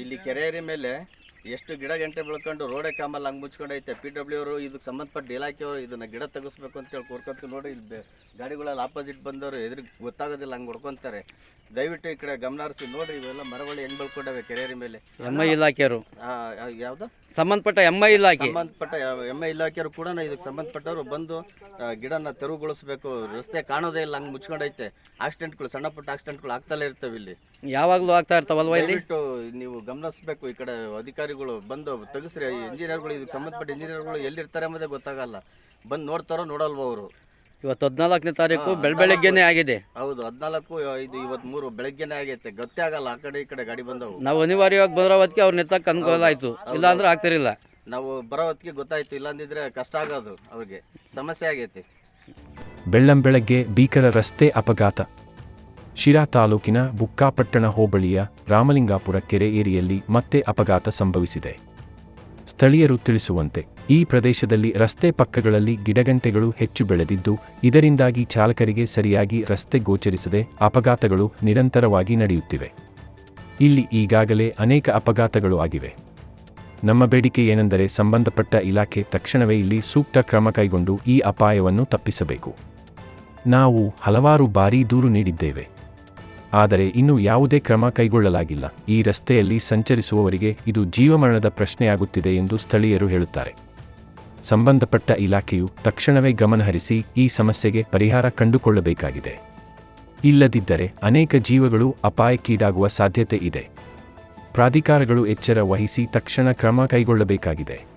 ಇಲ್ಲಿ ಕೆರೆಯರಿ ಮೇಲೆ ಎಷ್ಟು ಗಿಡ ಗಂಟೆ ಬೆಳ್ಕೊಂಡು ರೋಡೆ ಕಾಮಲ್ಲಿ ಹಂಗೆ ಮುಚ್ಕೊಂಡೈತೆ. ಪಿ ಡಬ್ಲ್ಯೂ ಅವರು ಇದಕ್ಕೆ ಸಂಬಂಧಪಟ್ಟ ಇಲಾಖೆಯವರು ಇದನ್ನ ಗಿಡ ತೆಗಿಸ್ಬೇಕು ಅಂತೇಳಿ ಕೋರ್ಕೊಂತ ನೋಡಿ ಇಲ್ಲಿ ಗಾಡಿಗಳಲ್ಲಿ ಆಪೋಸಿಟ್ ಬಂದವರು ಎದುರಿಗೆ ಗೊತ್ತಾಗೋದಿಲ್ಲ ಹಂಗೆ ಹೊಡ್ಕೊಂತಾರೆ. ದಯವಿಟ್ಟು ಈ ಕಡೆ ಗಮನ ಹರಿಸಿ. ನೋಡ್ರಿ ಇವೆಲ್ಲ ಮರಗಳು ಹೆಂಗೆ ಬೆಳ್ಕೊಂಡವೆ ಕೆರೆಯರಿ ಮೇಲೆ. ಎಂ ಐ ಇಲಾಖೆಯವರು ಆ, ಯಾವ್ದು? ಸಂಬಂಧಪಟ್ಟ ಎಂ ಐ ಇಲಾಖೆ. ಸಂಬಂಧಪಟ್ಟ ಎಂ ಐ ಇಲಾಖೆಯವರು ಕೂಡ ಇದಕ್ಕೆ ಸಂಬಂಧಪಟ್ಟವರು ಬಂದು ಆ, ಗಿಡನ ತೆರವುಗೊಳಿಸಬೇಕು. ರಸ್ತೆ ಕಾಣೋದೇ ಇಲ್ಲ ಹಂಗೆ ಮುಚ್ಕೊಂಡೈತೆ. ಆಕ್ಸಿಡೆಂಟ್ಗಳು ಸಣ್ಣ ಪುಟ್ಟ ಆಕ್ಸಿಡೆಂಟ್ಗಳು ಆಗ್ತಲೇ ಇರ್ತವೆ ಇಲ್ಲಿ. ಯಾವಾಗಲೂ ಆಗ್ತಾ ಇರ್ತಾವಲ್ವಾ ಇಲ್ಲಿ? ದಯವಿಟ್ಟು ನೀವು ಗಮನಿಸಬೇಕು ಈ ಕಡೆ ಅಧಿಕಾರಿಗಳು ಬಂದು ತೆಗಿಸ್ರಿ. ಇಂಜಿನಿಯರ್ಗಳು ಇದಕ್ಕೆ ಸಂಬಂಧಪಟ್ಟ ಇಂಜಿನಿಯರ್ಗಳು ಎಲ್ಲಿರ್ತಾರೆ ಎಂಬುದೇ ಗೊತ್ತಾಗಲ್ಲ. ಬಂದು ನೋಡ್ತಾರೋ ನೋಡಲ್ವೋ ಅವರು. ಇವತ್ತು ಹದಿನಾಲ್ಕನೇ ತಾರೀಕು ಬೆಳ್ ಬೆಳಗ್ಗೆನೆ ಆಗಿದೆ. ಹೌದು ಹದಿನಾಲ್ಕು ಇದು ಇವತ್ತು ಮೂರು ಬೆಳಗ್ಗೆನೆ ಆಗೈತೆ. ಗೊತ್ತೇ ಆಗಲ್ಲ ಆ ಕಡೆ ಈ ಕಡೆ ಗಾಡಿ ಬಂದವು. ನಾವು ಅನಿವಾರ್ಯವಾಗಿ ಬರೋ ಹೊತ್ತಿಗೆ ಅವ್ರು ನೆತ್ತಕ್ಕೆ ಅನುಕೂಲ ಆಯಿತು ಇಲ್ಲಾಂದ್ರೆ ಆಗ್ತಿರಲಿಲ್ಲ. ನಾವು ಬರೋ ಹೊತ್ತಿಗೆ ಗೊತ್ತಾಯ್ತು ಇಲ್ಲಾಂದಿದ್ರೆ ಕಷ್ಟ ಆಗೋದು ಅವ್ರಿಗೆ. ಸಮಸ್ಯೆ ಆಗೈತಿ. ಬೆಳ್ಳಂಬೆಳಗ್ಗೆ ಭೀಕರ ರಸ್ತೆ ಅಪಘಾತ. ಶಿರಾ ತಾಲೂಕಿನ ಬುಕ್ಕಾಪಟ್ಟಣ ಹೋಬಳಿಯ ರಾಮಲಿಂಗಾಪುರ ಕೆರೆ ಏರಿಯಲ್ಲಿ ಮತ್ತೆ ಅಪಘಾತ ಸಂಭವಿಸಿದೆ. ಸ್ಥಳೀಯರು ತಿಳಿಸುವಂತೆ, ಈ ಪ್ರದೇಶದಲ್ಲಿ ರಸ್ತೆ ಪಕ್ಕಗಳಲ್ಲಿ ಗಿಡಗಂಟೆಗಳು ಹೆಚ್ಚು ಬೆಳೆದಿದ್ದು, ಇದರಿಂದಾಗಿ ಚಾಲಕರಿಗೆ ಸರಿಯಾಗಿ ರಸ್ತೆ ಗೋಚರಿಸದೆ ಅಪಘಾತಗಳು ನಿರಂತರವಾಗಿ ನಡೆಯುತ್ತಿವೆ. ಇಲ್ಲಿ ಈಗಾಗಲೇ ಅನೇಕ ಅಪಘಾತಗಳು ಆಗಿವೆ. ನಮ್ಮ ಬೇಡಿಕೆ ಏನೆಂದರೆ ಸಂಬಂಧಪಟ್ಟ ಇಲಾಖೆ ತಕ್ಷಣವೇ ಇಲ್ಲಿ ಸೂಕ್ತ ಕ್ರಮ ಕೈಗೊಂಡು ಈ ಅಪಾಯವನ್ನು ತಪ್ಪಿಸಬೇಕು. ನಾವು ಹಲವಾರು ಬಾರಿ ದೂರು ನೀಡಿದ್ದೇವೆ. ಆದರೆ ಇನ್ನೂ ಯಾವುದೇ ಕ್ರಮ ಕೈಗೊಳ್ಳಲಾಗಿಲ್ಲ. ಈ ರಸ್ತೆಯಲ್ಲಿ ಸಂಚರಿಸುವವರಿಗೆ ಇದು ಜೀವಮರಣದ ಪ್ರಶ್ನೆಯಾಗುತ್ತಿದೆ ಎಂದು ಸ್ಥಳೀಯರು ಹೇಳುತ್ತಾರೆ. ಸಂಬಂಧಪಟ್ಟ ಇಲಾಖೆಯು ತಕ್ಷಣವೇ ಗಮನಹರಿಸಿ ಈ ಸಮಸ್ಯೆಗೆ ಪರಿಹಾರ ಕಂಡುಕೊಳ್ಳಬೇಕಾಗಿದೆ. ಇಲ್ಲದಿದ್ದರೆ ಅನೇಕ ಜೀವಗಳು ಅಪಾಯಕ್ಕೀಡಾಗುವ ಸಾಧ್ಯತೆ ಇದೆ. ಪ್ರಾಧಿಕಾರಗಳು ಎಚ್ಚರ ವಹಿಸಿ ತಕ್ಷಣ ಕ್ರಮ ಕೈಗೊಳ್ಳಬೇಕಾಗಿದೆ.